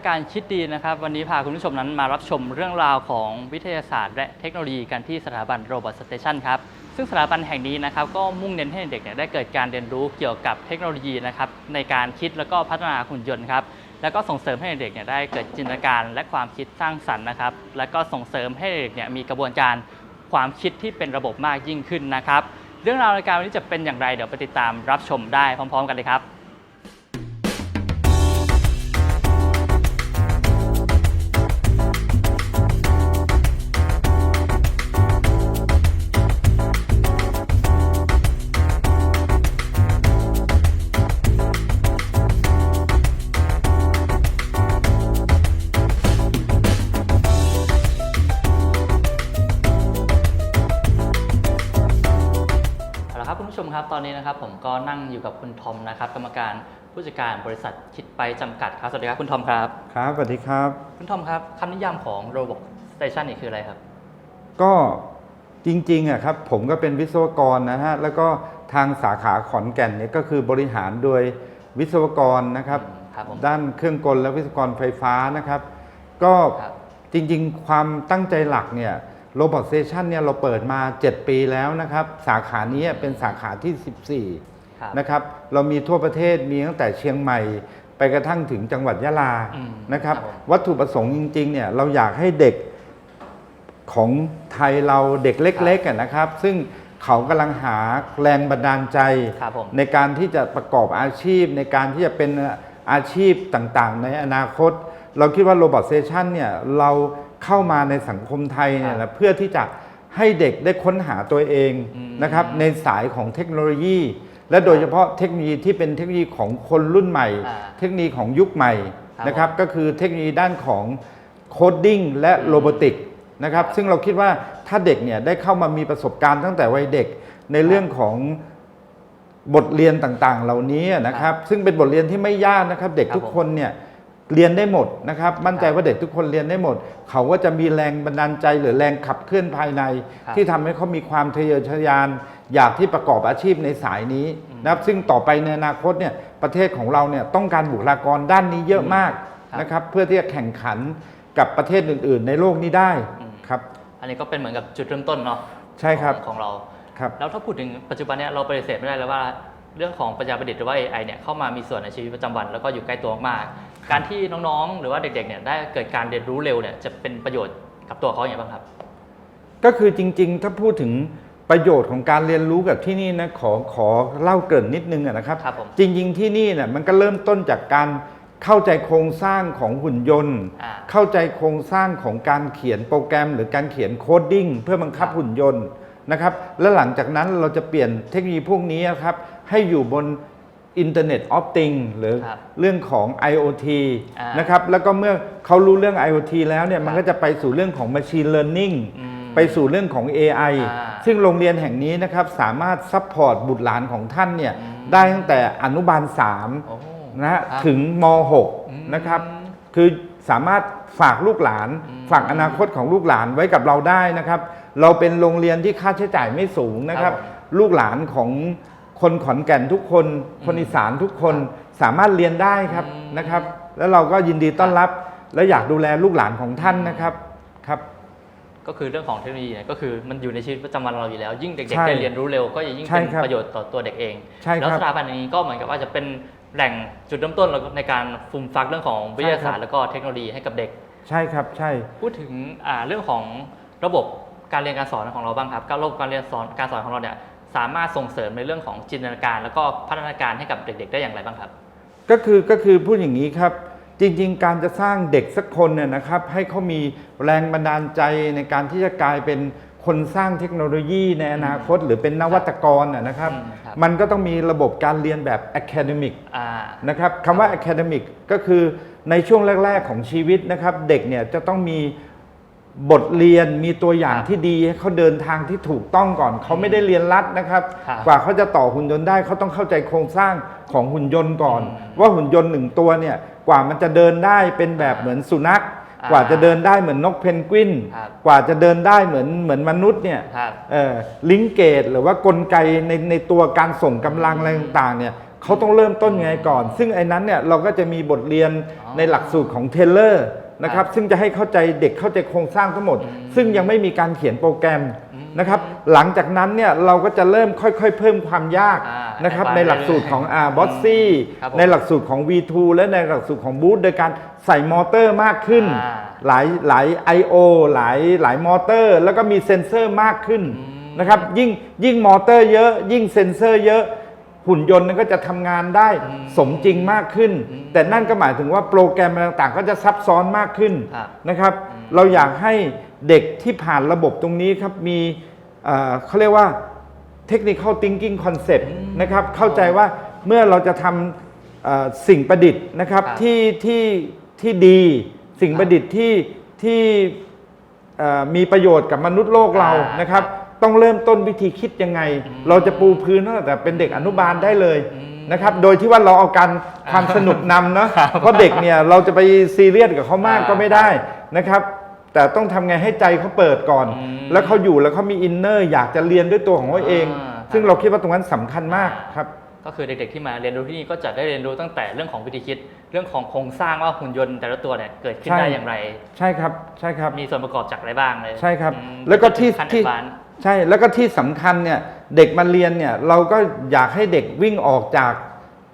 ายการคิดดีนะครับ วันนี้พาคุณผู้ชมนั้นมารับชมเรื่องราวของวิทยาศาสตร์ และเทคโนโลยีกันที่สถาบันโรบอทสเตชันครับซึ่งสถาบันแห่งนี้นะครับก็มุ่งเน้นให้เด็กเนี่ยได้เกิดการเรียนรู้เกี่ยวกับเทคโนโลยีนะครับในการคิดแล้วก็พัฒนาหุ่นยนต์ครับแล้วก็ส่งเสริมให้เด็กเนี่ยได้เกิดจินตนาการและความคิดสร้างสรรค์นะครับ แล้วก็ส่งเสริมให้เด็กเนี่ยมีกระบวนการความคิดที่เป็นระบบมากยิ่งขึ้นนะครับ เรื่องราวในการวันนี้จะเป็นอย่างไรเดี๋ยวไปติดตามรับชมได้พร้อม ๆ กันเลยครับ ก็นั่งอยู่กับคุณทอมนะครับ กรรมการผู้จัดการบริษัทคิดไปจำกัดครับสวัสดีครับคุณทอมครับ ครับสวัสดีครับ คุณทอมครับคำนิยามของ Robot Station นี่คืออะไรครับ ก็จริงๆอะครับผมก็เป็นวิศวกรนะฮะแล้วก็ทางสาขาขอนแก่นเนี่ยก็คือบริหารโดยวิศวกรนะครับอืมครับผมด้านเครื่องกลและวิศวกรไฟฟ้านะครับ ก็ครับ จริงๆ ความตั้งใจหลักเนี่ย โรบอทเซชันเนี่ยเราเปิดมา 7 ปีแล้วนะครับ สาขานี้เป็นสาขาที่ 14ครับนะครับ เรามีทั่วประเทศมีตั้งแต่เชียงใหม่ ไปกระทั่งถึงจังหวัดยะลาอืมนะครับครับผมวัตถุประสงค์จริงๆเนี่ยเราอยากให้เด็กของไทยเราเด็กเล็กๆอะนะครับ ซึ่งเขากำลังหาแรงบันดาลใจครับผมในการที่จะประกอบอาชีพ ในการที่จะเป็นอาชีพต่างๆ ในอนาคต เราคิดว่าโรบอทเซชันเนี่ยเรา เข้ามาในสังคมไทยเนี่ยนะเพื่อที่จะให้เด็กได้ค้นหาตัวเองอืมนะครับในสายของเทคโนโลยี และโดยเฉพาะเทคโนโลยีที่เป็นเทคโนโลยีของคนรุ่นใหม่อ่าเทคโนโลยีของยุคใหม่ครับนะครับก็คือเทคโนโลยีด้านของโคดดิ้งและโรบอติกนะครับซึ่งเราคิดว่าถ้าเด็กเนี่ยได้เข้ามามีประสบการณ์ตั้งแต่วัยเด็กในเรื่องของบทเรียนต่างๆ เหล่านี้นะครับซึ่งเป็นบทเรียนที่ไม่ยากนะครับ เด็กครับทุกคนเนี่ย เรียนได้หมดนะครับมั่นใจครับว่าเด็กทุกคนเรียนได้หมด เขาก็จะมีแรงบันดาลใจหรือแรงขับเคลื่อนภายในครับที่ทำให้เขามีความทะเยอทะยาน อยากที่ประกอบอาชีพในสายนี้นะครับซึ่งต่อไปในอนาคตเนี่ยประเทศของเราเนี่ยต้องการบุคลากรด้านนี้เยอะมากครับนะครับเพื่อที่จะแข่งขันกับประเทศอื่น ๆ ในโลกนี้ได้อืมครับอันนี้ก็เป็นเหมือนกับจุดเริ่มต้นเนาะใช่ครับของของเราครับแล้วถ้าพูดถึงปัจจุบันเนี้ยเราปฏิเสธไม่ได้เลยว่า เรื่องของปัญญาประดิษฐ์หรือว่า AI เนี่ยเข้ามามีส่วนในชีวิตประจำวัน แล้วก็อยู่ใกล้ตัวมากๆการที่น้องๆ หรือว่าเด็กๆเนี่ยได้เกิดการเรียนรู้เร็วเนี่ยจะเป็นประโยชน์กับตัวเขาอย่างไรบ้างครับ ก็คือจริงๆ ถ้าพูดถึงประโยชน์ของการเรียนรู้กับที่นี่นะขอขอเล่าเกริ่นนิดนึงอะนะครับ ครับผมจริงๆที่นี่เนี่ยมันก็เริ่มต้นจากการเข้าใจโครงสร้างของหุ่นยนต์ อ่า เข้าใจโครงสร้างของการเขียนโปรแกรม หรือการเขียนโคดดิ้งเพื่อบังคับครับหุ่นยนต์ นะครับ และหลังจากนั้นเราจะเปลี่ยนเทคโนโลยีพวกนี้นะครับ ให้อยู่บน Internet of Things หรือครับเรื่องของ IoT อ่านนะครับ แล้วก็เมื่อเขารู้เรื่อง IoT แล้วเนี่ย มันครับก็จะไปสู่เรื่องของ Machine Learning อืมไปสู่เรื่องของ AI อ่าซึ่งโรงเรียนแห่งนี้นะครับ สามารถซัพพอร์ตบุตรหลานของท่านเนี่ย อืม ได้ตั้งแต่อนุบาล โอ้3 นะฮะครับ ถึงม อืม 6 นะครับ คือ สามารถฝากลูกหลานอืมฝากอนาคตของลูกหลานไว้กับเราได้นะครับ เราเป็นโรงเรียนที่ค่าใช้จ่ายไม่สูงนะครับครับลูกหลานของคนขอนแก่นทุกคน คนอีสานทุกคนสามารถเรียนได้ครับอืมนะครับ แล้วเราก็ยินดีต้อนรับ และอยากดูแลลูกหลานของท่านนะครับครับกก็คือเรื่องของเทคโนโลยีเนี่ยก็คือมันอยู่ในชีวิตประจำวันเราอยู่แล้ว ยิ่งเด็กใช่ๆได้เรียนรู้เร็ว ก็จะยิ่งใช่เป็นครับประโยชน์ต่อตัวเด็กเองใช่ครับแล้วสถาบันนี้ก็เหมือนกับว่าจะเป็น แหล่งจุดเริ่มต้นในการฟูมฟักเรื่องของวิทยาศาสตร์แล้วก็เทคโนโลยีให้กับเด็ก ใช่ครับใช่ พูดถึงอ่าเรื่องของระบบการเรียนการสอนของเราบ้างครับการระบบการเรียนสอนการสอนของเราเนี่ยสามารถส่งเสริมในเรื่องของจินตนาการ แล้วก็พัฒนาการให้กับเด็ก ๆ ได้อย่างไรบ้างครับ ก็คือก็คือพูดอย่างนี้ครับ จริง ๆ การจะสร้างเด็กสักคนเนี่ยนะครับ ให้เขามีแรงบันดาลใจในการที่จะกลายเป็น คนสร้างเทคโนโลยีในอนาคต หรือเป็นนวัตกรนะนะครับอืมครับมันก็ต้องมีระบบการเรียนแบบ academic อ่า นะครับคำว่า academic ก็คือในช่วงแรก ๆ ของชีวิตนะครับ เด็กเนี่ยจะต้องมีบทเรียนมีตัวอย่างครับที่ดีให้เขาเดินทางที่ถูกต้องก่อน เขาไม่ได้เรียนรัดนะครับ ครับกว่าเขาจะต่อหุ่นยนต์ได้เขาต้องเข้าใจโครงสร้างของหุ่นยนต์ก่อนอืมว่าหุ่นยนต์หนึ่งตัวเนี่ยกว่ามันจะเดินได้เป็นแบบเหมือนสุนัขอ่า กว่าจะเดินได้เหมือนนกเพนกวิน ครับกว่าจะเดินได้เหมือนเหมือนมนุษย์เนี่ยครับเอ่อลิงเกตหรือว่ากลไกในในตัวการส่งกำลังอะไรต่างๆเนี่ยเขาต้องเริ่มต้นยังไงก่อน ซึ่งไอ้นั้นเนี่ยเราก็จะมีบทเรียนอ๋อในหลักสูตรของเทเลอร์ นะครับซึ่งจะให้เข้าใจเด็กเข้าใจโครงสร้างทั้งหมด ซึ่งยังไม่มีการเขียนโปรแกรมนะครับหลังจากนั้นเนี่ยเราก็จะเริ่มค่อยๆ เพิ่มความยากอ่านะครับให้ไปในหลักสูตรของอาบอสซี่ครับผมในหลักสูตรของ V2 และในหลักสูตรของบูธโดยการใส่มอเตอร์มากขึ้นอ่าหลายหลาย I/O หลายหลายมอเตอร์ แล้วก็มีเซ็นเซอร์มากขึ้นนะครับยิ่งยิ่งมอเตอร์เยอะยิ่งเซ็นเซอร์เยอะ หุ่นยนต์นั้นก็จะทำงานได้สมจริงมากขึ้นแต่นั่นก็หมายถึงว่าโปรแกรมอะไรต่างๆ ก็จะซับซ้อนมากขึ้นครับนะครับเราอยากให้เด็กที่ผ่านระบบตรงนี้ครับมีเอ่อเขาเรียกว่า technical thinking concept นะครับเข้าใจว่าเมื่อเราจะทำเอ่อสิ่งประดิษฐ์นะครับครับที่ที่ที่ดีสิ่งประดิษฐ์ที่ที่เอ่อมีประโยชน์กับมนุษย์โลกเราอ่าน นะครับ ต้องเริ่มต้นวิธีคิดยังไง เราจะปูพื้นตั้งแต่เป็นเด็กอนุบาลได้เลยนะครับ โดยที่ว่าเราเอาการความสนุกนำเนาะครับเพราะเด็กเนี่ยเราจะไปซีเรียสกับเขามากอ่าก็ไม่ได้นะครับ แต่ต้องทำไงให้ใจเขาเปิดก่อนอืมแล้วเขาอยู่แล้วเขามีอินเนอร์อยากจะเรียนด้วยตัวของเขาเองอ่าซึ่งเราคิดว่าตรงนั้นสำคัญมากอ่าครับก็คือเด็กๆที่มาเรียนรู้ที่นี่ก็จะได้เรียนรู้ตั้งแต่เรื่องของวิธีคิด เรื่องของโครงสร้างว่าหุ่นยนต์แต่ละตัวเนี่ยเกิดขึ้นใช่ได้อย่างไร ใช่ครับใช่ครับมีส่วนประกอบจากอะไรบ้างเลยใช่ครับอืมแล้วก็ที่ขั้นที่ advance ใช่แล้วก็ที่สำคัญเนี่ยเด็กมาเรียนเนี่ยเราก็อยากให้เด็กวิ่งออกจาก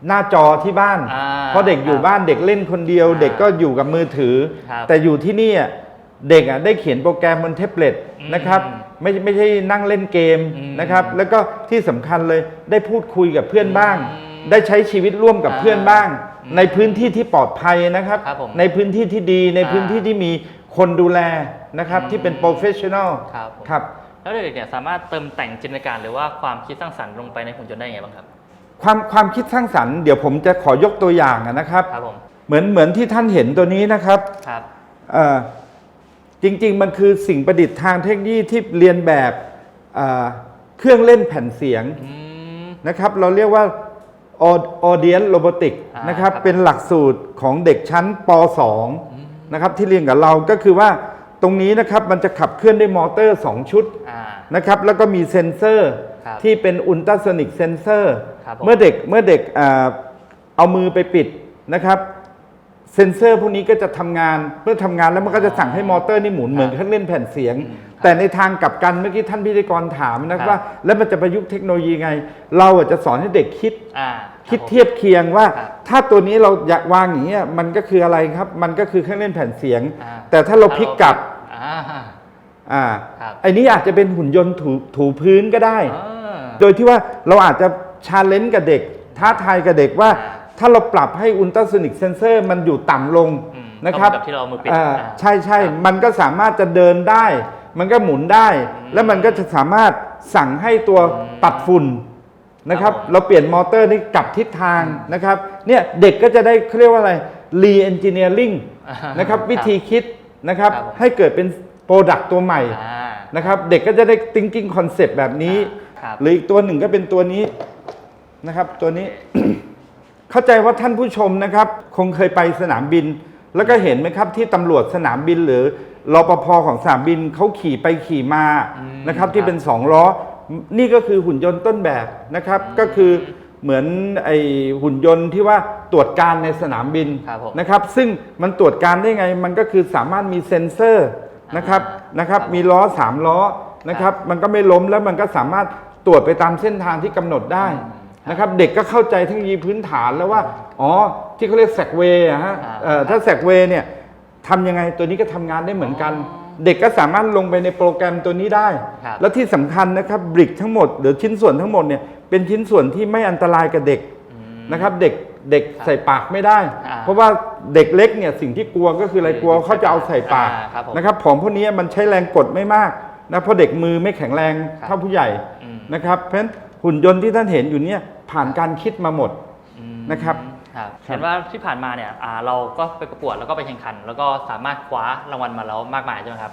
หน้าจอที่บ้านอ่าเพราะเด็กอยู่ครับบ้านเด็กเล่นคนเดียวอ่าเด็กก็อยู่กับมือถือครับแต่อยู่ที่นี่อะเด็กอะได้เขียนโปรแกรมบนแท็บเล็ตอืมนะครับไม่ไม่ใช่นั่งเล่นเกมอืมนะครับ แล้วก็ที่สำคัญเลยได้พูดคุยกับเพื่อนบ้างอืมได้ใช้ชีวิตร่วมกับอ่าเพื่อนบ้างอืมในพื้นที่ที่ปลอดภัยนะครับครับผมในพื้นที่ที่ดีในอ่าพื้นที่ที่มีคนดูแลนะครับอืมที่เป็นโปรเฟชชั่นอลครับผมครับ แล้วเด็กๆเนี่ยสามารถเติมแต่งจินตนาการหรือว่าความคิดสร้างสรรค์ลงไปในหุ่นยนต์ได้ยังไงบ้างครับ ความความคิดสร้างสรรค์เดี๋ยวผมจะขอยกตัวอย่างอะนะครับ ครับผม เหมือนเหมือนที่ท่านเห็นตัวนี้นะครับครับ เอ่อจริง ๆ มันคือสิ่งประดิษฐ์ทางเทคโนโลยีที่เรียนแบบเอ่อเครื่องเล่นแผ่นเสียงอืม นะครับ เราเรียกว่า Audience Robotic อ่านะครับ ครับ เป็นหลักสูตรของเด็กชั้นป .2 นะครับที่เรียนกับเราก็คือว่า ตรงนี้นะครับมันจะขับเคลื่อนด้วยมอเตอร์ 2 ชุดอ่า นะครับแล้วก็มีเซ็นเซอร์ครับที่เป็นอุลตราโซนิกเซนเซอร์ครับผมเมื่อเด็กเมื่อเด็กอ่าเอามือไปปิดนะครับ เซนเซอร์พวกนี้ก็จะทำงานเมื่อทำงานแล้วมันก็จะสั่งให้มอเตอร์นี่หมุนเหมือนเครื่องเล่นแผ่นเสียงอืมครับแต่ในทางกลับกันเมื่อกี้ท่านพิธีกรถามนะครัว่าบแล้วมันจะประยุกต์เทคโนโลยีไง เราอะจะสอนให้เด็กคิด อ่าคิดรับผมเทียบเคียงว่าครับถ้าตัวนี้เราอยากวางอย่างเงี้ยมันก็คืออะไรครับ มันก็คือเครื่องเล่นแผ่นเสียง อ่าแต่ถ้าเราพลิกกลับอ่า อ่าครับ ไอ้นี้อาจจะเป็นหุ่นยนต์ถูถูพื้นก็ได้ อ่า โดยที่ว่าเราอาจจะชาเลนจ์กับเด็กท้าทายกับเด็กว่า อ่า ถ้าเราปรับให้อุลตราโซนิกเซนเซอร์มันอยู่ต่ำลงอืมนะครับก็เหมือนกับที่เราเอามือปิดอ่าอ่าใช่ใช่ครับมันก็สามารถจะเดินได้ มันก็หมุนได้ แล้วมันก็จะสามารถสั่งให้ตัวปัดฝุ่นนะครับ ครับผม เราเปลี่ยนมอเตอร์นี่กลับทิศทางนะครับเนี่ยเด็กก็จะได้เขาเรียกว่าอะไร re engineering อ่านะครับครับวิธีคิดนะครับครับผม ให้เกิดเป็นโปรดักต์ตัวใหม่ อ่า นะครับเด็กก็จะได้ thinking concept แบบนี้ครับ หรืออีกตัวหนึ่งก็เป็นตัวนี้นะครับ ตัวนี้ เข้าใจว่าท่านผู้ชมนะครับ คงเคยไปสนามบิน แล้วก็เห็นไหมครับที่ตำรวจสนามบินหรือรปภของสนามบินเขาขี่ไปขี่มาอืมนะครับคที่รับเป็นสองล้อ นี่ก็คือหุ่นยนต์ต้นแบบนะครับ ก็คือเหมือนไอหุ่นยนต์ที่ว่าตรวจการในสนามบินครับผมนะครับ ซึ่งมันตรวจการได้ไงมันก็คือสามารถมีเซ็นเซอร์นะครับอ่านะครับครับ มีล้อสามล้อนะครับ มันก็ไม่ล้มแล้วมันก็สามารถตรวจไปตามเส้นทางที่กำหนดได้อืมครับ นะครับเด็กก็เข้าใจเทคโนโลยีพื้นฐานแล้วว่า อ๋อ ที่เขาเรียกแซกเวย์ฮะอ่าเอ่อถ้าแซกเวย์เนี่ยทำยังไงตัวนี้ก็ทำงานได้เหมือนกันอ๋อเด็กก็สามารถลงไปในโปรแกรมตัวนี้ได้ครับแล้วที่สำคัญนะครับบริกทั้งหมดหรือชิ้นส่วนทั้งหมดเนี่ยเป็นชิ้นส่วนที่ไม่อันตรายกับเด็กอืมนะครับเด็กเด็กใส่ปากไม่ได้อ่าเพราะว่าเด็กเล็กเนี่ยสิ่งที่กลัวก็คืออะไรกลัวเขาจะเอาใส่ปากอ่าครับผมนะครับของพวกนี้มันใช้แรงกดไม่มากนะเพราะเด็กมือไม่แข็งแรงครับเท่าผู้ใหญ่อืมนะครับเพราะฉะนั้นหุ่นยนต์ที่ท่านเห็นอยู่เนี่ย ผ่านการคิดมาหมด อืมนะครับครับครับ เห็นว่าที่ผ่านมาเนี่ยอ่าเราก็ไปประกวดแล้วก็ไปแข่งขัน แล้วก็สามารถคว้ารางวัลมาแล้วมากมายใช่ไหมครับ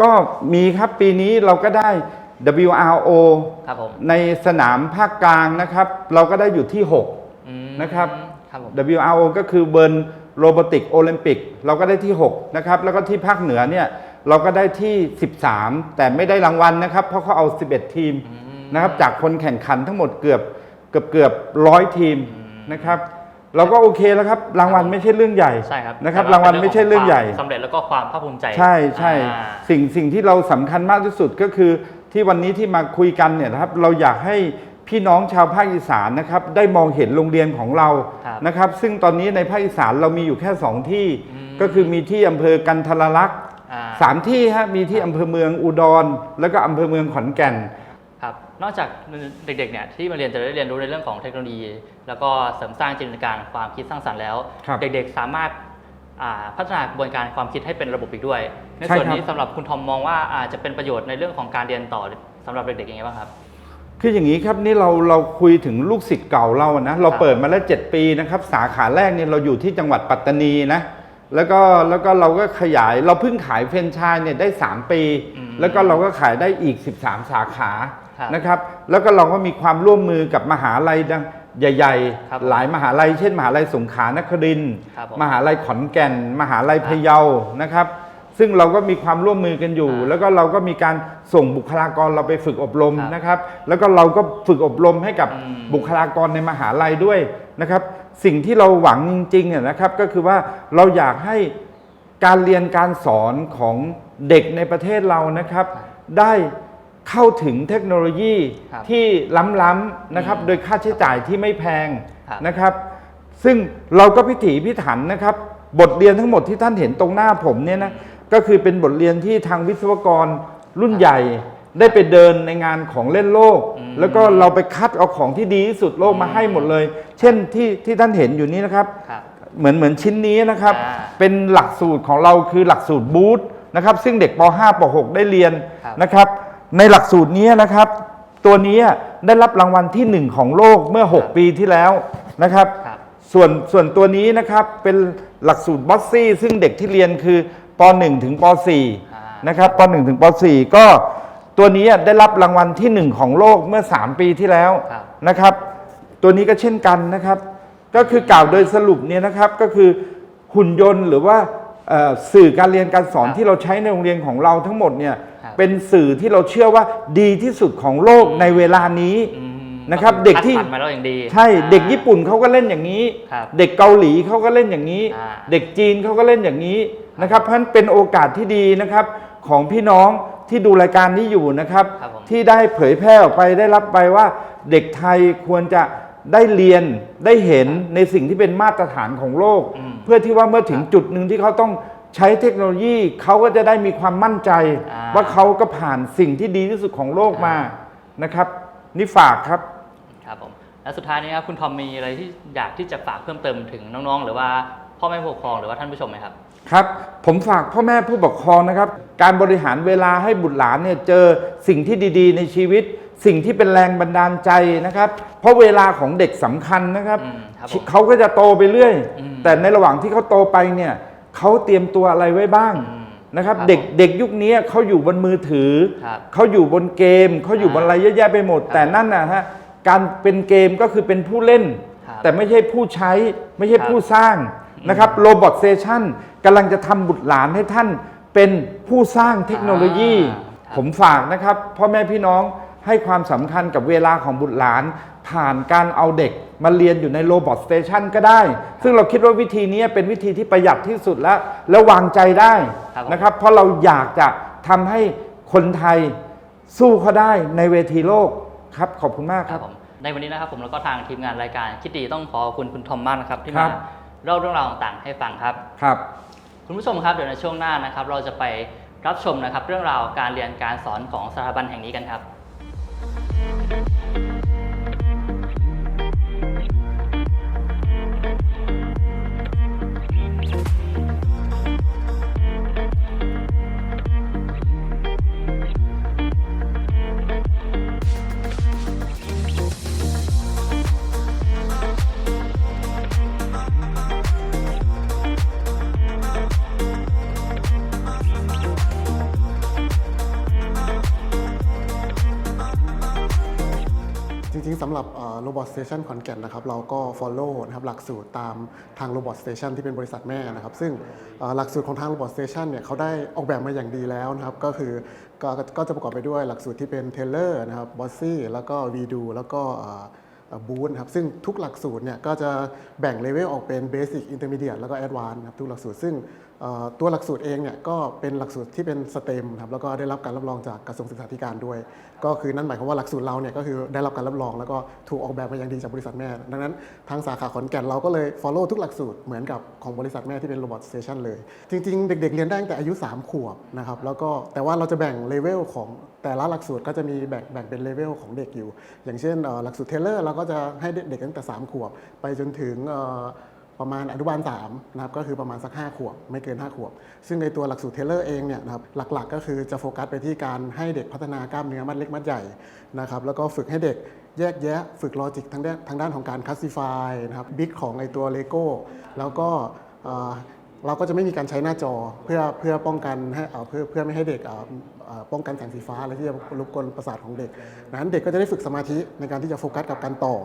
ก็มีครับปีนี้เราก็ได้ WRO ครับผมในสนามภาคกลางนะครับ เราก็ได้อยู่ที่6อืมนะครับ ครับผม WRO ก็คือเบิร์นโรบอติกโอลิมปิกเราก็ได้ที่ 6 นะครับ แล้วก็ที่ภาคเหนือเนี่ยเราก็ได้ที่ 13 แต่ไม่ได้รางวัลนะครับ เพราะเขาเอา 11 ทีมนะครับจากคนแข่งขันทั้งหมดเกือบ เกือบเกือบร้อยทีมนะครับ เราก็โอเคแล้วครับ รางวัลไม่ใช่เรื่องใหญ่ใช่ครับนะครับแต่รางวัลไม่ใช่เรื่องใหญ่ความสำเร็จแล้วก็ความภาคภูมิใจ ใช่ใช่อ่าสิ่งสิ่งที่เราสำคัญมากที่สุดก็คือที่วันนี้ที่มาคุยกันเนี่ยนะครับ เราอยากให้พี่น้องชาวภาคอีสานนะครับได้มองเห็นโรงเรียนของเราครับนะครับ ซึ่งตอนนี้ในภาคอีสานเรามีอยู่แค่สองที่อืมก็คือมีที่อำเภอกันทรลักษณ์อ่าสามที่ฮะมีที่อำเภอเมืองอุดร แล้วก็อำเภอเมืองขอนแก่นครับ นอกจากเด็กๆเนี่ยที่มาเรียนจะได้เรียนรู้ในเรื่องของเทคโนโลยี แล้วก็เสริมสร้างจินตนาการความคิดสร้างสรรค์แล้วครับเด็กๆสามารถอ่าพัฒนากระบวนการความคิดให้เป็นระบบอีกด้วย ในใช่ส่วนครับนี้สำหรับคุณทอมมองว่าอาจจะเป็นประโยชน์ในเรื่องของการเรียนต่อสำหรับเด็กๆยังไงบ้างครับคืออย่างนี้ครับนี่เราเราคุยถึงลูกศิษย์เก่าเราอะนะเราเปิดมาแล้ว 7 ปีนะครับ สาขาแรกเนี่ยเราอยู่ที่จังหวัดปัตตานีนะแล้วก็แล้วก็เราก็ขยายเราเพิ่งขายเฟรนไชส์เนี่ยได้ 3 ปีอืมแล้วก็เราก็ขายได้อีก 13 สาขา ครับนะครับ แล้วก็เราก็มีความร่วมมือกับมหาลัยดังใหญ่ครับๆหลายมหาลัย เช่น มหาลัยสงขลานครินทร์ครับผมมหาลัยขอนแก่น มหาลัยครับพะเยานะครับ ซึ่งเราก็มีความร่วมมือกันอยู่อ่าแล้วก็เราก็มีการส่งบุคลากรเราไปฝึกอบรมครับนะครับ แล้วก็เราก็ฝึกอบรมให้กับอืม บุคลากรในมหาลัยด้วยนะครับ สิ่งที่เราหวังจริงๆเนี่ยนะครับก็คือว่าเราอยากให้ การเรียนการสอนของเด็กในประเทศเรานะครับ ได้ เข้าถึงเทคโนโลยีครับที่ล้ำๆนะครับอืมโดยค่าใช้จ่ายที่ไม่แพงครับ นะครับ ซึ่งเราก็พิถีพิถันนะครับ บทเรียนทั้งหมดที่ท่านเห็นตรงหน้าผมเนี่ยนะก็คือเป็นบทเรียนที่ทางวิศวกรรุ่นใหญ่ ได้ไปเดินในงานของเล่นโลกอืมแล้วก็เราไปคัดเอาของที่ดีที่สุดโลกมาให้หมดเลย เช่นที่ที่ท่านเห็นอยู่นี้นะครับ ครับ เหมือนเหมือนชิ้นนี้นะครับ อ่าเป็นหลักสูตรของเราคือหลักสูตรบูธนะครับ ซึ่งเด็กป .5 ป .6 ได้เรียนครับนะครับ ในหลักสูตรนี้นะครับ ตัวนี้ได้รับรางวัลที่หนึ่งของโลกเมื่อ 6 ปีที่แล้วนะครับครับ ส่วนส่วนตัวนี้นะครับเป็นหลักสูตรบอสซี่ ซึ่งเด็กที่เรียนคือป .1 ถึงปอ่า .4 นะครับป .1 ถึงป .4 ก็ตัวนี้ได้รับรางวัลที่หนึ่งของโลกเมื่อ 3 ปีที่แล้วครับนะครับ ตัวนี้ก็เช่นกันนะครับ ก็คือกล่าวโดยสรุปเนี่ยนะครับก็คือหุ่นยนต์หรือว่าเอ่อสื่อการเรียนการสอนครับที่เราใช้ในโรงเรียนของเราทั้งหมดเนี่ยครับ เป็นสื่อที่เราเชื่อว่าดีที่สุดของโลกในเวลานี้อืมนะครับก็อเด็กที่คัสรรมาแล้วอย่างดีใช่อ่า เด็กญี่ปุ่นเขาก็เล่นอย่างนี้ ครับเด็กเกาหลีเขาก็เล่นอย่างนี้ อ่า เด็กจีนเขาก็เล่นอย่างนี้นะครับ เพราะฉะนั้นเป็นโอกาสที่ดีนะครับ ของพี่น้องที่ดูรายการนี้อยู่นะครับ ครับผม ที่ได้เผยแพร่ออกไปได้รับไปว่า เด็กไทยควรจะได้เรียนได้เห็นในสิ่งที่เป็นมาตรฐานของโลก อืม เพื่อที่ว่าเมื่อถึงจุดหนึ่งที่เขาต้อง ใช้เทคโนโลยีเขาก็จะได้มีความมั่นใจ อ่า ว่าเขาก็ผ่านสิ่งที่ดีที่สุดของโลกมานะครับ นี่ฝากครับ ครับผมและสุดท้ายนี้ครับคุณทอมมีอะไรที่อยากที่จะฝากเพิ่มเติมถึงน้องๆ หรือว่าพ่อแม่ผู้ปกครองหรือว่าท่านผู้ชมไหมครับ ครับ ผมฝากพ่อแม่ผู้ปกครองนะครับ การบริหารเวลาให้บุตรหลานเนี่ยเจอสิ่งที่ดีๆ ในชีวิต สิ่งที่เป็นแรงบันดาลใจนะครับ เพราะเวลาของเด็กสำคัญนะครับ อืมครับผมเขาก็จะโตไปเรื่อย อืม แต่ในระหว่างที่เขาโตไปเนี่ย เขาเตรียมตัวอะไรไว้บ้างอืมนะครับครับ เด็กผมเด็กยุคนี้เขาอยู่บนมือถือครับเขาอยู่บนเกม เขาอยู่บนอะไรเยอะแยะไปหมดครับแต่นั่นนะฮะการเป็นเกมก็คือเป็นผู้เล่นครับแต่ไม่ใช่ผู้ใช้ไม่ใช่ครับผู้สร้างนะครับโรบอทเซชันกำลังจะทำบุตรหลานให้ท่านเป็นผู้สร้างเทคโนโลยีอ่าครับผมฝากนะครับพ่อแม่พี่น้องให้ความสำคัญกับเวลาของบุตรหลานพ ผ่านการเอาเด็กมาเรียนอยู่ในโรบอทสเตชันก็ได้ ซึ่งเราคิดว่าวิธีนี้เป็นวิธีที่ประหยัดที่สุดแล้วแล้ววางใจได้ครับผมนะครับ เพราะเราอยากจะทำให้คนไทยสู้เขาได้ในเวทีโลกครับขอบคุณมากคครัรับบผมในวันนี้นะครับผมแล้วก็ทางทีมงานรายการคิดดีต้องขอขอบคุณคุณทอมมากนะครับที่ครัมาบเล่าเรื่องราวต่างๆให้ฟังครับครับ คุณผู้ชมครับเดี๋ยวในช่วงหน้านะครับ เราจะไปรับชมนะครับ เรื่องราวการเรียนการสอนของสถาบันแห่งนี้กันครับ รับโรบอทสเตชันขอนแก่นนะครับเราก็ follow นะครับหลักสูตรตามทาง Robot Station ที่เป็นบริษัทแม่นะครับ ซึ่งหลักสูตรของทาง Robot Station เนี่ยเขาได้ออกแบบมาอย่างดีแล้วนะครับ ก็คือก็ก็จะประกอบไปด้วยหลักสูตรที่เป็น Taylor นะครับ Bossy แล้วก็ Vdo แล้วก็บูนครับซึ่งทุกหลักสูตรเนี่ยก็จะแบ่งเลเวลออกเป็น Basic Intermediate แล้วก็ Advanced นะครับทุกหลักสูตรซึ่ง ตัวหลักสูตรเองเนี่ยก็เป็นหลักสูตรที่เป็นสเต็มครับแล้วก็ได้รับการรับรองจากกระทรวงศึกษาธิการด้วย ก็คือนั่นหมายความว่าหลักสูตรเราเนี่ยก็คือได้รับการรับรอง แล้วก็ถูกออกแบบมาอย่างดีจากบริษัทแม่ ดังนั้นทางสาขาขอนแก่นเราก็เลย follow ทุกหลักสูตรเหมือนกับของบริษัทแม่ที่เป็น Robot Station เลย จริงๆ เด็ก ๆ เรียนได้ตั้งแต่อายุ 3 ขวบนะครับแล้วก็แต่ว่าเราจะแบ่งเลเวลของแต่ละหลักสูตรก็จะมีแบ่งแบ่งเป็นเลเวลของเด็กอยู่ อย่างเช่นหลักสูตรเทเลอร์เราก็จะให้เด็กๆตั้งแต่ 3 ขวบ ไปจนถึง ประมาณอนุบาล3นะครับก็คือประมาณสัก 5 ขวบ ไม่เกิน 5 ขวบ ซึ่งในตัวหลักสูตรเทเลอร์เองเนี่ยนะครับหลักๆ ก็คือจะโฟกัสไปที่การให้เด็กพัฒนากล้ามเนื้อมัดเล็กมัดใหญ่นะครับแล้วก็ฝึกให้เด็กแยกแยะฝึกลอจิกทางด้านทางด้านของการคัสซิฟายนะครับบิ๊กของไอตัวเลโก้แล้วก็เราก็จะไม่มีการใช้หน้าจอเพื่อเพื่อป้องกันให้เพื่อเพื่อไม่ให้เด็กป้องกันแสงสีฟ้าอะไรที่จะรบกวนประสาทของเด็กนั้นเด็กก็จะได้ฝึกสมาธิในการที่จะโฟกัสกับการต่อ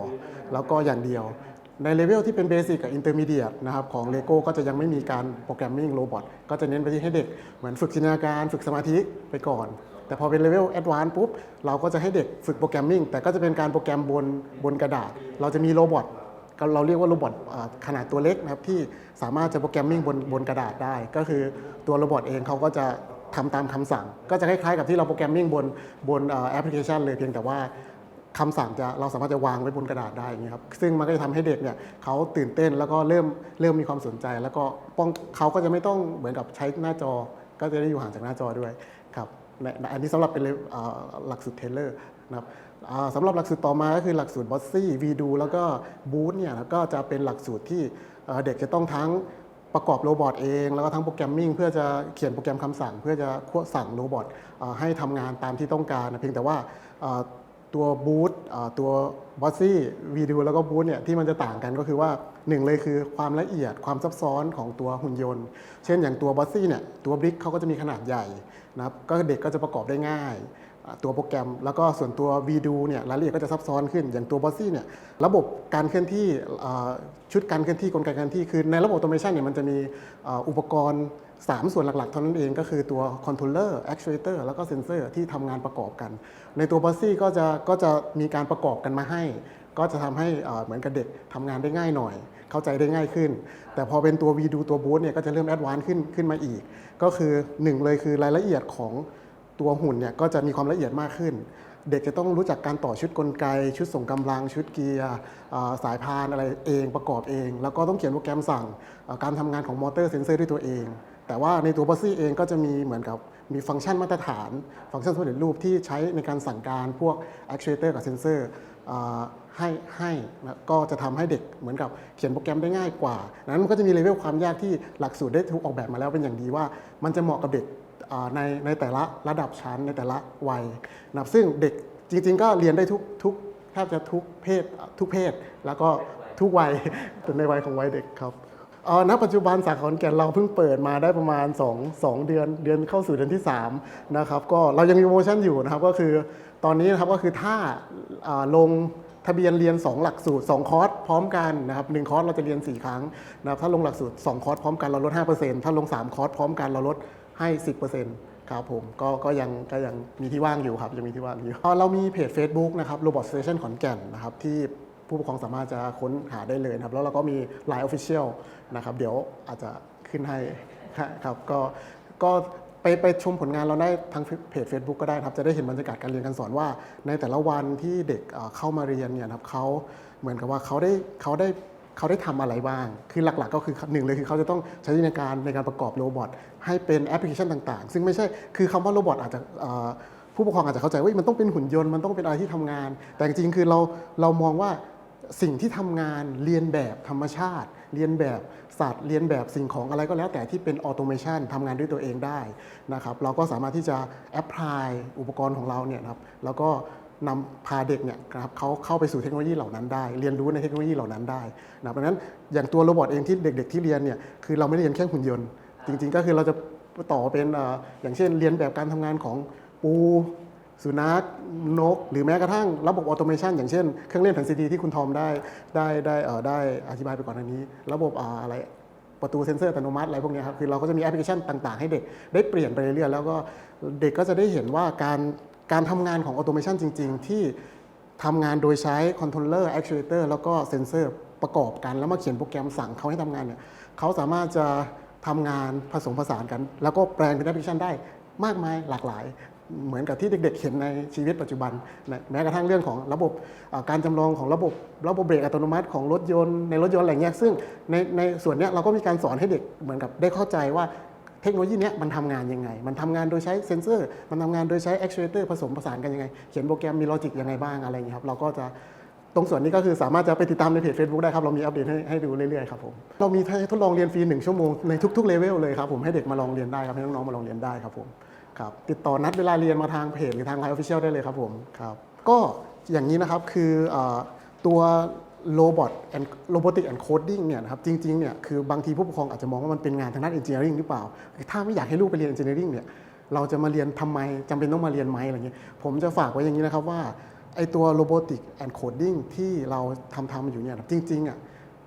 แล้วก็อย่างเดียว ในเลเวลที่เป็นเบสิกกับอินเตอร์มีเดียตนะครับของ Lego ก็จะยังไม่มีการโปรแกรมมิ่งโรบอทก็จะเน้นไปที่ให้เด็กเหมือนฝึกจินตนาการฝึกสมาธิไปก่อน แต่พอเป็นเลเวลแอดวานซ์ปุ๊บ เราก็จะให้เด็กฝึกโปรแกรมมิ่งแต่ก็จะเป็นการโปรแกรมบนบนกระดาษ เราจะมีโรบอทเราเรียกว่าโรบอทขนาดตัวเล็กนะครับที่สามารถจะโปรแกรมมิ่งบนบนกระดาษได้ ก็คือตัวโรบอทเองเขาก็จะทำตามคำสั่ง ก็จะคล้ายๆกับที่เราโปรแกรมมิ่งบนบนแอปพลิเคชันเลยเพียงแต่ว่า คำสั่งจะเราสามารถจะวางไว้บนกระดาษได้อย่างเงี้ครับซึ่งมันก็จะทำให้เด็กเนี่ยเขาตื่นเต้นแล้วก็เริ่มเริ่มมีความสนใจ แล้วก็ป้องเขาก็จะไม่ต้องเหมือนกับใช้หน้าจอ ก็จะได้อยู่ห่างจากหน้าจอด้วยครับในอันนี้สำหรับเป็นหลักสูตรเทเลอร์นะครับสำหรับหลักสูตรต่อมาก็คือหลักสูตรบอสซี่วีดูแล้วก็บูธเนี่ยก็จะเป็นหลักสูตรที่เด็กจะต้องทั้งประกอบโรบอทเอง แล้วก็ทั้งโปรแกรมมิ่งเพื่อจะเขียนโปรแกรมคำสั่ง เพื่อจะควบสั่งโรบอทให้ทำงานตามที่ต้องการเพียงแต่ว่า ตัวบูธตัวบอสซี่วีดูแล้วก็บูธเนี่ยที่มันจะต่างกันก็คือว่าหนึ่งเลยคือความละเอียดความซับซ้อนของตัวหุ่นยนต์ เช่นอย่างตัวบอสซี่เนี่ยตัวบริกเขาก็จะมีขนาดใหญ่นะครับก็เด็กก็จะประกอบได้ง่าย ตัวโปรแกรมแล้วก็ส่วนตัว v d o เนี่ยรายละเอียดก็จะซับซ้อนขึ้นอย่างตัว b o s s y เนี่ยระบบการเคลื่อนที่ชุดการเคลื่อนที่กลไกการเคลื่อนที่คือในระบบ automation เนี่ยมันจะมีอุปกรณ์ 3 ส่วนหลักๆเท่านั้นเองก็คือตัว controller actuator แล้วก็ sensor ที่ทำงานประกอบกัน ในตัว b o s s y ก็จะก็จะมีการประกอบกันมาให้ ก็จะทำให้เหมือนกับเด็กทำงานได้ง่ายหน่อย เข้าใจได้ง่ายขึ้น แต่พอเป็นตัว v d o ตัว boot เนี่ยก็จะเริ่ม advance ขึ้นขึ้นมาอีก ก็คือหนึ่งเลยคือรายละเอียดของตัวหุ่นเนี่ยก็จะมีความละเอียดมากขึ้น เด็กจะต้องรู้จักการต่อชุดกลไก ชุดส่งกำลังชุดเกียร์สายพานอะไรเองประกอบเอง แล้วก็ต้องเขียนโปรแกรมสั่งการทำงานของมอเตอร์เซนเซอร์ด้วยตัวเอง แต่ว่าในตัวบัสซี่เองก็จะมีเหมือนกับมีฟังก์ชันมาตรฐาน ฟังก์ชันสำเร็จรูปที่ใช้ในการสั่งการพวก actuator กับเซนเซอร์ให้ให้นะก็จะทำให้เด็กเหมือนกับเขียนโปรแกรมได้ง่ายกว่า นั้นมันก็จะมีเลเวลความยากที่หลักสูตรได้ถูกออกแบบมาแล้วเป็นอย่างดีว่า มันจะเหมาะกับเด็กในในแต่ละระดับชั้นในแต่ละวัยนะครับซึ่งเด็กจริง ๆ ก็เรียนได้ทุกทุกแทบจะทุกเพศทุกเพศ แล้วก็ทุกวัยในวัยของวัยเด็กครับ เอ่อณปัจจุบันสาขาขอนแก่นเราเพิ่งเปิดมาได้ประมาณ 2 2 เดือนเดือนเข้าสู่เดือนที่3นะครับก็เรายังมีโปรโมชั่นอยู่นะครับก็คือตอนนี้นะครับก็คือถ้าาลงทะเบียนเรียน 2 หลักสูตร 2 คอร์สพร้อมกันนะครับหคอร์สเราจะเรียน 4 ครั้งนะครับถ้าลงหลักสูตร 2 คอร์สพร้อมกันเราลด 5%ถ้าลง 3 คอร์สพร้อมกันเราลดให้ 10%ครับผมก็ก็ยังก็ยังมีที่ว่างอยู่ครับยังมีที่ว่างอยู่เรามีเพจ Facebook นะครับ Robot Station ขอนแก่นนะครับที่ ผู้ปกครองสามารถจะค้นหาได้เลยนะครับ แล้วเราก็มี Line Official นะครับเดี๋ยวอาจจะขึ้นให้ครับก็ก็ไปไปชมผลงานเราได้ทางเพจ Facebook ก็ได้ครับ จะได้เห็นบรรยากาศการเรียนการสอนว่า ในแต่ละวันที่เด็กเข้ามาเรียนเนี่ยนะครับเขาเหมือนกับว่าเขาได้เขาได้เขาได้ทำอะไรบ้าง คือหลักๆ ก็คือหนึ่งเลยคือเขาจะต้องใช้ในการในการประกอบโรบอทให้เป็นแอปพลิเคชันต่างๆ ซึ่งไม่ใช่ คือคำว่าโรบอทอาจจะผู้ปกครองอาจจะเข้าใจว่ามันต้องเป็นหุ่นยนต์ มันต้องเป็นอะไรที่ทำงาน แต่จริงๆ คือเราเรามองว่า สิ่งที่ทำงานเรียนแบบธรรมชาติ เรียนแบบสัตว์เรียนแบบสิ่งของอะไรก็แล้วแต่ที่เป็นออโตเมชันทำงานด้วยตัวเองได้นะครับเราก็สามารถที่จะแอพพลายอุปกรณ์ของเราเนี่ยครับแล้วก็นำพาเด็กเนี่ยครับเขาเข้าไปสู่เทคโนโลยีเหล่านั้นได้ เรียนรู้ในเทคโนโลยีเหล่านั้นได้นะครับดังนั้นอย่างตัวโรบอทเองที่เด็ก ๆ ที่เรียนเนี่ยคือเราไม่ได้เรียนแค่หุ่นยนต์ จริง ๆ ก็คือเราจะต่อเป็นเอ่ออย่างเช่นเรียนแบบการทำงานของปู สุนัขนก หรือแม้กระทั่งระบบออโตเมชันอย่างเช่น เครื่องเล่นแผ่นซีดีที่คุณทอมได้ได้ได้เอ่อได้อธิบายไปก่อนอันนี้ ระบบอ่าอะไรประตูเซ็นเซอร์อัตโนมัติอะไรพวกนี้ครับคือเราก็จะมีแอปพลิเคชันต่างๆ ให้เด็กได้เปลี่ยนไปเรื่อยๆแล้วก็เด็กก็จะได้เห็นว่าการการทำงานของออโตเมชันจริง ๆ ที่ทำงานโดยใช้คอนโทรลเลอร์แอคชูเอเตอร์แล้วก็เซ็นเซอร์ประกอบกันแล้วมาเขียนโปรแกรมสั่งเขาให้ทำงานเนี่ยเขาสามารถจะทำงานผสมผสานกัน แล้วก็แปลงเป็นแอปพลิเคชันได้มากมายหลากหลาย เหมือนกับที่เด็กๆ เห็นในชีวิตปัจจุบันนะแม้กระทั่งเรื่องของระบบการจำลองของระบบระบบเบรกอัตโนมัติของรถยนต์ในรถยนต์อะไรเงี้ยซึ่งในในส่วนเนี้ยเราก็มีการสอนให้เด็กเหมือนกับได้เข้าใจว่าเทคโนโลยีนี้มันทำงานยังไง มันทำงานโดยใช้เซนเซอร์ มันทำงานโดยใช้ actuator ผสมผสานกันยังไง เขียนโปรแกรมมีลอจิกยังไงบ้างอะไรเงี้ยครับเราก็จะตรงส่วนนี้ก็คือสามารถจะไปติดตามในเพจ Facebook ได้ครับ เรามีอัปเดตให้ให้ดูเรื่อยๆครับผม เรามีทดลองเรียนฟรีหนึ่งชั่วโมงในทุกๆเลเวลเลยครับผมให้เด็กมาลองเรียนได้ครับ ให้น้องๆมาลองเรียนได้ครับผม ครับติดต่อนัดเวลาเรียนมาทางเพจหรือทางไลน์ออฟฟิเชียลได้เลยครับผมครับก็อย่างนี้นะครับคืออตัวโรบอทแอนโรบอติกแอนโคดดิ้งเนี่ยนะครับจริงๆเนี่ยคือบางทีผู้ปกครองอาจจะมองว่ามันเป็นงานทางด้านเอนจิเนียริงหรือเปล่า ถ้าไม่อยากให้ลูกไปเรียนเอนจิเนียริงเนี่ยเราจะมาเรียนทำไมจำเป็นต้องมาเรียนไหมอะไรเงี้ยผมจะฝากไว้อย่างนี้นะครับว่าไอตัว Robotic and Coding ที่เราทำทำอยู่เนี่ยจริงๆอะ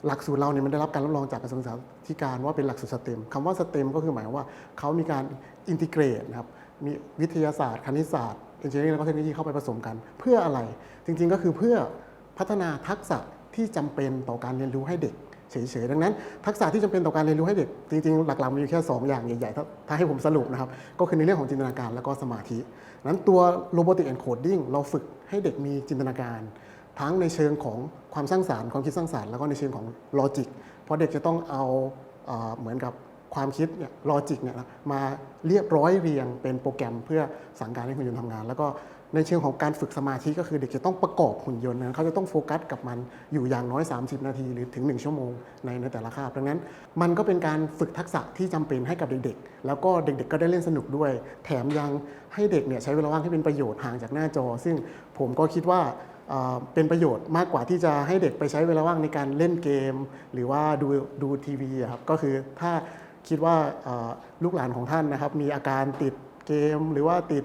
หลักสูตรเราเนี่ยมันได้รับการรับรองจากกระทรวงศึกษาธิการว่าเป็นหลักสูตรสเต็มคำว่าสเต็มก็คือหมายว่าเขามีการอินทิเกรตนะครับ มีวิทยาศาสตร์ คณิตศาสตร์เอนจิเนียริงแล้วก็เทคโนโลยีเข้าไปผสมกัน เพื่ออะไร จริงๆก็คือเพื่อพัฒนาทักษะที่จำเป็นต่อการเรียนรู้ให้เด็กเฉยๆดังนั้น ทักษะที่จำเป็นต่อการเรียนรู้ให้เด็ก จริงๆ หลักๆมีอยู่แค่ 2 อย่างใหญ่ๆ ถ้าให้ผมสรุปนะครับ ก็คือในเรื่องของจินตนาการแล้วก็สมาธินั้นตัว Robotic and Coding เราฝึกให้เด็กมีจินตนาการ ทั้งในเชิงของความสร้างสารรค์ความคิดสร้างสารรค์แล้วก็ในเชิงของลอจิกเพราะเด็กจะต้องเอาเหมือนกับ ความคิดเนี่ยลอจิกเนี่ยมาเรียบร้อยเรียงเป็นโปรแกรมเพื่อสั่งการให้หุ่นยนต์ทำงาน แล้วก็ในเชิงของการฝึกสมาธิก็คือเด็กจะต้องประกอบหุ่นยนต์นั้นเขาจะต้องโฟกัสกับมันอยู่อย่างน้อย 30 นาทีหรือถึง 1 ชั่วโมงในในแต่ละคาบดังนั้น มันก็เป็นการฝึกทักษะที่จำเป็นให้กับเด็กๆ แล้วก็เด็กๆ ก็ได้เล่นสนุกด้วย แถมยังให้เด็กเนี่ยใช้เวลาว่างให้เป็นประโยชน์ห่างจากหน้าจอ ซึ่งผมก็คิดว่าเป็นประโยชน์มากกว่าที่จะให้เด็กไปใช้เวลาว่างในการเล่นเกม หรือว่าดูดูทีวีครับก็คือถ้า คิดว่าลูกหลานของท่านนะครับ มีอาการติดเกม หรือว่าติด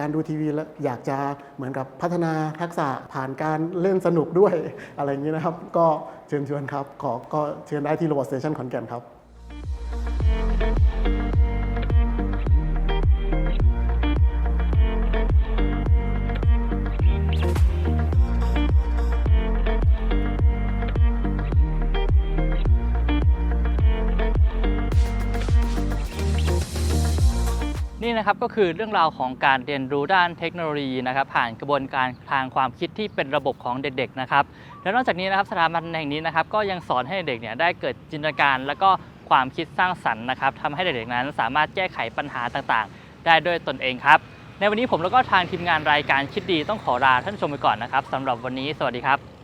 การดูทีวีแล้วอยากจะเหมือนกับพัฒนาทักษะผ่านการเล่นสนุกด้วยอะไรอย่างนี้นะครับ ก็เชิญชวนครับ ขอก็เชิญได้ที่ Robot Station ขอนแก่นครับ นี่นะครับก็คือเรื่องราวของการเรียนรู้ด้านเทคโนโลยีนะครับผ่านกระบวนการทางความคิดที่เป็นระบบของเด็กๆนะครับและนอกจากนี้นะครับสถาบันแห่งนี้นะครับก็ยังสอนให้เด็กเนี่ยได้เกิดจินตนาการ และก็ความคิดสร้างสรรค์นะครับทำให้เด็กๆนั้นสามารถแก้ไขปัญหาต่างๆ ได้ด้วยตนเองครับ ในวันนี้ผมแล้วก็ทางทีมงานรายการคิดดีต้องขอลาท่านชมไปก่อนนะครับสำหรับวันนี้สวัสดีครับ